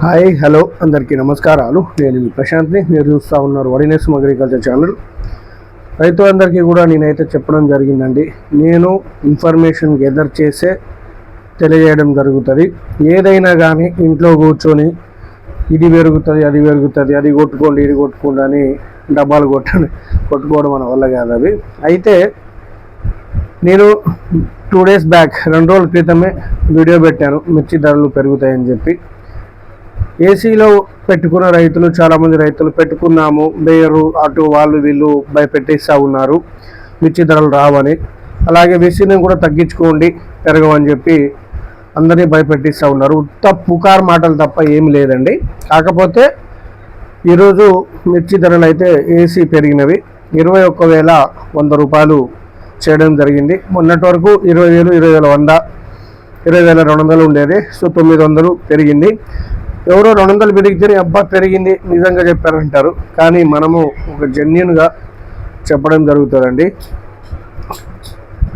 Hi hello అందరికీ నమస్కారాలు. నేను మీ ప్రశాంత్ని. మీరు చూస్తూ ఉన్నారు వడినేసం అగ్రికల్చర్ ఛానల్. రైతులందరికీ కూడా నేనైతే చెప్పడం జరిగిందండి. నేను ఇన్ఫర్మేషన్ గెదర్ చేసే తెలియజేయడం జరుగుతుంది. ఏదైనా కానీ ఇంట్లో కూర్చొని ఇది పెరుగుతుంది అది పెరుగుతుంది అది కొట్టుకోండి ఇది కొట్టుకోండి అని డబ్బాలు కొట్టండి కొట్టుకోవడం మన వల్ల కాదు అవి. అయితే నేను టూ డేస్ బ్యాక్ రెండు రోజుల క్రితమే వీడియో పెట్టాను. మిర్చి ధరలు పెరుగుతాయని చెప్పి. ఏసీలో పెట్టుకున్న రైతులు చాలామంది రైతులు పెట్టుకున్నాము. మేయరు అటు వాళ్ళు వీళ్ళు భయపెట్టేస్తూ ఉన్నారు. మిర్చి ధరలు రావని. అలాగే విసీని కూడా తగ్గించుకోండి పెరగవని చెప్పి అందరినీ భయపెట్టిస్తూ ఉన్నారు. ఉత్త పుకార్ మాటలు తప్ప ఏమి లేదండి. కాకపోతే ఈరోజు మిర్చి ధరలు అయితే ఏసీ పెరిగినవి. ఇరవై ఒక్క వేల వంద రూపాయలు చేయడం జరిగింది. మొన్నటి వరకు ఇరవై వేలు ఇరవై వేల వంద ఇరవై వేల రెండు వందలు ఉండేది. సో తొమ్మిది వందలు పెరిగింది. ఎవరో రెండు వందలు పెరిగితేనే అబ్బా పెరిగింది నిజంగా చెప్పారంటారు కానీ మనము ఒక జెన్యున్గా చెప్పడం జరుగుతుందండి.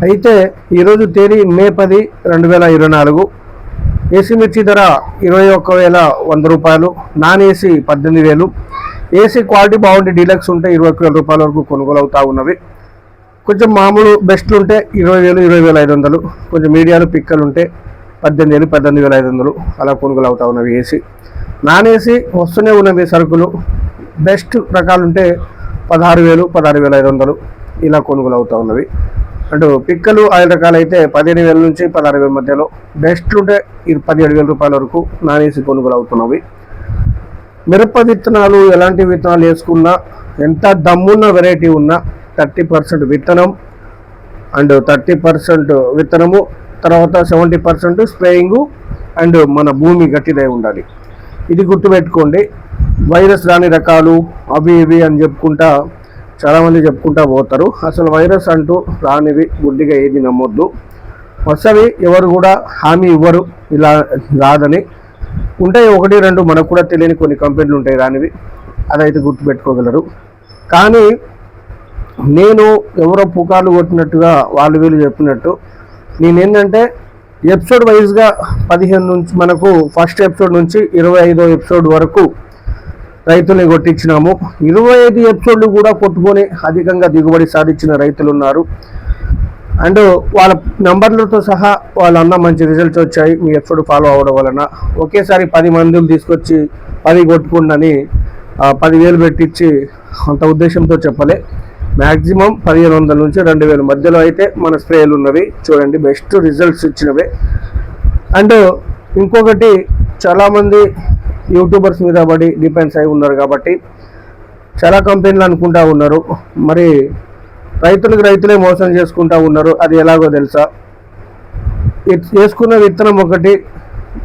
అయితే ఈరోజు తేదీ మే పది రెండు వేల ఇరవై నాలుగు. ఏసీ మిర్చి ధర ఇరవై ఒక్క వేల వంద రూపాయలు నాన్ ఏసీ పద్దెనిమిది వేలు. ఏసీ క్వాలిటీ బాగుంటే డీలక్స్ ఉంటే ఇరవై ఒక్క వేల రూపాయల వరకు కొనుగోలు అవుతూ ఉన్నవి. కొంచెం మామూలు బెస్ట్లు ఉంటే ఇరవై వేలు ఇరవై వేల ఐదు వందలు. కొంచెం మీడియాలు పిక్కలు ఉంటే పద్దెనిమిది వేలు పద్దెనిమిది వేల ఐదు వందలు అలా కొనుగోలు అవుతా ఉన్నవి ఏసీ. నాన్ ఏసీ వస్తూనే ఉన్నవి సరుకులు బెస్ట్ రకాలు ఉంటే పదహారు వేలు పదహారు వేల ఐదు వందలు ఇలా కొనుగోలు అవుతా ఉన్నవి. అటు పిక్కలు ఐదు రకాలు అయితే పదిహేను వేల నుంచి పదహారు వేల మధ్యలో బెస్ట్ ఉంటే పదిహేడు వేల రూపాయల వరకు నాన్ ఏసీ కొనుగోలు అవుతున్నవి. మిరప విత్తనాలు ఎలాంటి విత్తనాలు వేసుకున్నా ఎంత దమ్మున్న వెరైటీ ఉన్నా థర్టీ పర్సెంట్ విత్తనం అండ్ థర్టీ పర్సెంట్ విత్తనము తర్వాత సెవెంటీ పర్సెంట్ స్ప్రేయింగ్ అండ్ మన భూమి గట్టిదై ఉండాలి. ఇది గుర్తుపెట్టుకోండి. వైరస్ రాని రకాలు అవి ఇవి అని చెప్పుకుంటా చాలామంది చెప్పుకుంటా పోతారు. అసలు వైరస్ అంటూ రానివి గుడ్డిగా ఏది నమ్మొద్దు. వస్తవి ఎవరు కూడా హామీ ఇవ్వరు ఇలా రాదని. ఉంటాయి ఒకటి రెండు మనకు కూడా తెలియని కొన్ని కంపెనీలు ఉంటాయి రానివి. అదైతే గుర్తుపెట్టుకోగలరు. కానీ నేను ఎవరో పుకార్లు కొట్టినట్టుగా వాళ్ళు వీళ్ళు చెప్పినట్టు నేనేంటంటే ఎపిసోడ్ వైజ్గా పదిహేను నుంచి మనకు ఫస్ట్ ఎపిసోడ్ నుంచి ఇరవై ఐదో ఎపిసోడ్ వరకు రైతుల్ని కొట్టించినాము. ఇరవై ఐదు ఎపిసోడ్లు కూడా కొట్టుకొని అధికంగా దిగుబడి సాధించిన రైతులు ఉన్నారు. అండ్ వాళ్ళ నంబర్లతో సహా వాళ్ళన్న మంచి రిజల్ట్స్ వచ్చాయి మీ ఎపిసోడ్ ఫాలో అవ్వడం వలన. ఒకేసారి పది మందులు తీసుకొచ్చి పది కొట్టుకుండని పదివేలు పెట్టించి అంత ఉద్దేశంతో చెప్పలే. మ్యాక్సిమం పదిహేను వందల నుంచి రెండు వేల మధ్యలో అయితే మన స్ప్రేలు ఉన్నవి. చూడండి బెస్ట్ రిజల్ట్స్ ఇచ్చినవి. అండ్ ఇంకొకటి చాలామంది యూట్యూబర్స్ మీద పడి డిపెండ్స్ అయి ఉన్నారు కాబట్టి చాలా కంపెనీలు అనుకుంటా ఉన్నారు. మరి రైతులకు రైతులే మోసం చేసుకుంటా ఉన్నారు. అది ఎలాగో తెలుసా? వేసుకున్న విత్తనం ఒకటి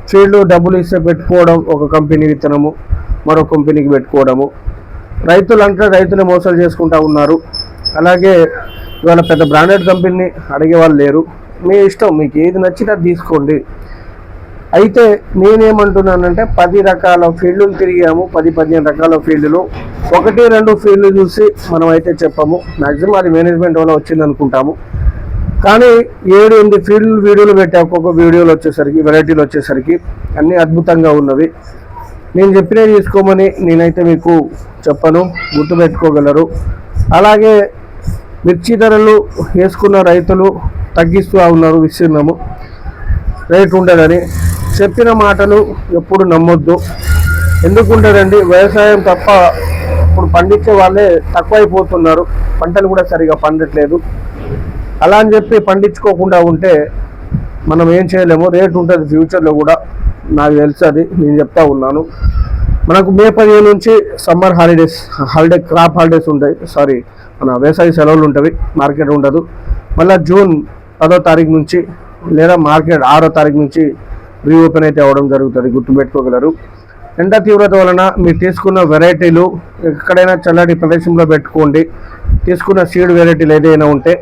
ఫీల్డ్ డబ్బులు ఇస్తే పెట్టుకోవడం ఒక కంపెనీ విత్తనము మరో కంపెనీకి పెట్టుకోవడము. రైతులు రైతులే మోసాలు చేసుకుంటా ఉన్నారు. అలాగే ఇవాళ పెద్ద బ్రాండెడ్ కంపెనీని అడిగే వాళ్ళు లేరు. మీ ఇష్టం మీకు ఏది నచ్చినా తీసుకోండి. అయితే నేనేమంటున్నానంటే పది రకాల ఫీల్డ్లు తిరిగాము పది పదిహేను రకాల ఫీల్డ్లు ఒకటి రెండు ఫీల్డ్లు చూసి మనం అయితే చెప్పాము. మ్యాక్సిమం అది మేనేజ్మెంట్ వల్ల వచ్చింది అనుకుంటాము కానీ ఏడు ఎనిమిది ఫీల్డ్ వీడియోలు పెట్టా ఒక్కొక్క వీడియోలు వచ్చేసరికి వెరైటీలు వచ్చేసరికి అన్నీ అద్భుతంగా ఉన్నవి. నేను చెప్పినవి తీసుకోమని నేనైతే మీకు చెప్పను గుర్తుపెట్టుకోగలరు. అలాగే మిర్చి ధరలు వేసుకున్న రైతులు తగ్గిస్తూ ఉన్నారు విస్తీర్ణము. రేట్ ఉండదని చెప్పిన మాటలు ఎప్పుడు నమ్మొద్దు. ఎందుకు ఉండదండి వ్యవసాయం తప్ప ఇప్పుడు పండించే వాళ్ళే తక్కువైపోతున్నారు. పంటలు కూడా సరిగా పండట్లేదు. అలా అని చెప్పి పండించుకోకుండా ఉంటే మనం ఏం చేయలేము. రేట్ ఉంటుంది ఫ్యూచర్లో కూడా. నాకు తెలుసు అది. నేను చెప్తా ఉన్నాను. మనకు మే పదిహేను నుంచి summer holidays holiday crop holidays ఉంటాయి. సారీ మన వ్యవసాయ సెలవులు ఉంటుంది మార్కెట్ ఉండదు. మళ్ళీ జూన్ పదో తారీఖు నుంచి లేదా మార్కెట్ ఆరో తారీఖు నుంచి రీఓపెన్ అయితే అవ్వడం జరుగుతుంది గుర్తుపెట్టుకోగలరు. ఎండ తీవ్రత వలన మీరు తీసుకున్న వెరైటీలు ఎక్కడైనా చల్లటి ప్రదేశంలో పెట్టుకోండి. తీసుకున్న సీడ్ వెరైటీలు ఏదైనా ఉంటే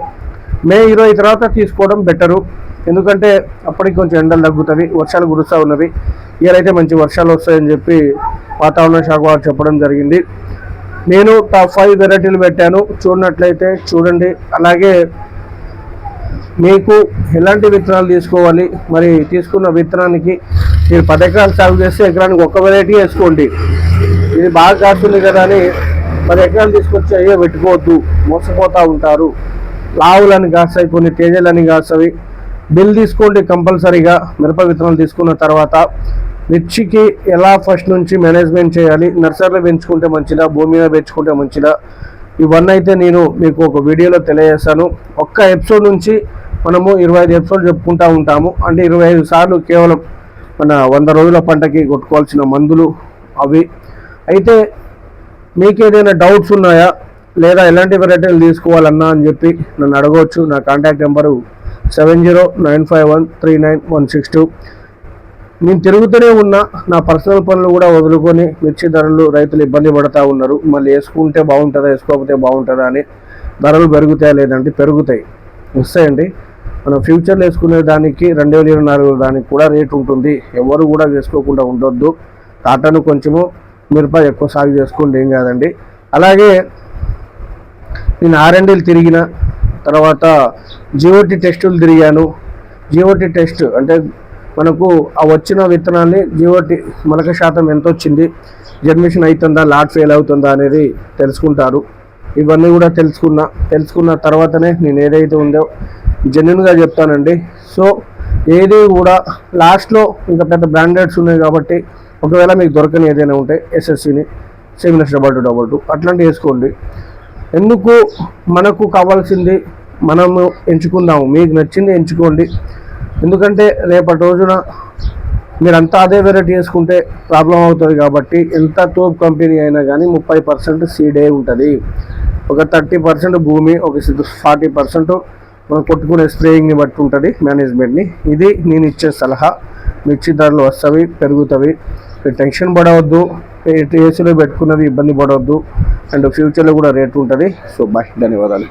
మే ఇరవై తర్వాత తీసుకోవడం బెటరు. ఎందుకంటే అప్పటికి కొంచెం ఎండలు తగ్గుతుంది వర్షాలు కురుస్తూ ఉన్నవి. ఇయరైతే మంచి వర్షాలు వస్తాయని చెప్పి వాతావరణ శాఖ వారు చెప్పడం జరిగింది. నేను టాప్ ఫైవ్ వెరైటీలు పెట్టాను. చూడనట్లయితే చూడండి. అలాగే మీకు ఎలాంటి విత్తనాలు తీసుకోవాలి? మరి తీసుకున్న విత్తనానికి మీరు పది ఎకరాలు సాగు చేస్తే ఎకరానికి ఒక వెరైటీ వేసుకోండి. ఇది బాగా కాస్తుంది కదా అని పది ఎకరాలు తీసుకొచ్చి అయ్యో పెట్టుకోవద్దు. మోసపోతూ ఉంటారు. లావులని కాస్తాయి కొన్ని తేజలని కాస్తాయి. బిల్ తీసుకోండి కంపల్సరీగా. మిరప విత్తనాలు తీసుకున్న తర్వాత మిర్చికి ఎలా ఫస్ట్ నుంచి మేనేజ్మెంట్ చేయాలి నర్సరీలో పెంచుకుంటే మంచిదా భూమి మీద పెంచుకుంటే మంచిదా? ఇవన్నీ అయితే నేను మీకు ఒక వీడియోలో తెలియజేస్తాను. ఒక్క ఎపిసోడ్ నుంచి మనము ఇరవై ఐదు ఎపిసోడ్ చెప్పుకుంటూ ఉంటాము. అంటే ఇరవై ఐదు సార్లు కేవలం మన వంద రోజుల పంటకి కొట్టుకోవాల్సిన మందులు అవి. అయితే మీకు ఏదైనా డౌట్స్ ఉన్నాయా? లేదా ఎలాంటి వెరైటీలు తీసుకోవాలన్నా అని చెప్పి నన్ను అడగవచ్చు. నా contact number seven zero nine five one three nine one six two నేను తిరుగుతూనే ఉన్నా నా పర్సనల్ పనులు కూడా వదులుకొని మిర్చి ధరలు రైతులు ఇబ్బంది పడతా ఉన్నారు. మళ్ళీ వేసుకుంటే బాగుంటుందా వేసుకోకపోతే బాగుంటుందా అని ధరలు పెరుగుతాయా లేదంటే పెరుగుతాయి. వస్తాయండి. మనం ఫ్యూచర్లో వేసుకునే దానికి రెండు వేల ఇరవై నాలుగు దానికి కూడా రేటు ఉంటుంది. ఎవరు కూడా వేసుకోకుండా ఉండొద్దు. టాటాను కొంచెము మిరప ఎక్కువ సాగు చేసుకోండి ఏం కాదండి. అలాగే నేను ఆర్ఎండీలు తిరిగిన తర్వాత జిఓటి టెస్టులు తిరిగాను. జిఓటి టెస్ట్ అంటే మనకు ఆ వచ్చిన విత్తనాన్ని జీవోటి మొలక శాతం ఎంత వచ్చింది జర్మిషన్ అవుతుందా లాట్ ఫెయిల్ అవుతుందా? అనేది తెలుసుకుంటారు. ఇవన్నీ కూడా తెలుసుకున్నా తెలుసుకున్న తర్వాతనే నేను ఏదైతే ఉందో జెన్యున్గా చెప్తానండి. సో ఏది కూడా లాస్ట్లో ఇంకా పెద్ద బ్రాండెడ్స్ ఉన్నాయి కాబట్టి ఒకవేళ మీకు దొరకని ఏదైనా ఉంటే ఎస్ఎస్సిని seven double two double two అట్లాంటివి వేసుకోండి. ఎందుకు మనకు కావాల్సింది మనము ఎంచుకుందాము? మీకు నచ్చింది ఎంచుకోండి. ఎందుకంటే రేపటి రోజున మీరంతా అదే వెరైటీ వేసుకుంటే ప్రాబ్లం అవుతుంది కాబట్టి ఎంత తోపు కంపెనీ అయినా కానీ ముప్పై పర్సెంట్ సీడే ఉంటుంది. ఒక థర్టీ పర్సెంట్ భూమి ఒక ఫార్టీ పర్సెంట్ మనం కొట్టుకునే స్ప్రేయింగ్ని బట్టి ఉంటుంది మేనేజ్మెంట్ని ఇది నేను ఇచ్చే సలహా. మిర్చి ధరలు వస్తవి పెరుగుతవి. టెన్షన్ పడవద్దు. ఏసీలో పెట్టుకున్నది ఇబ్బంది పడవద్దు. అండ్ ఫ్యూచర్లో కూడా రేట్ ఉంటుంది. సో బాయ్ ధన్యవాదాలు.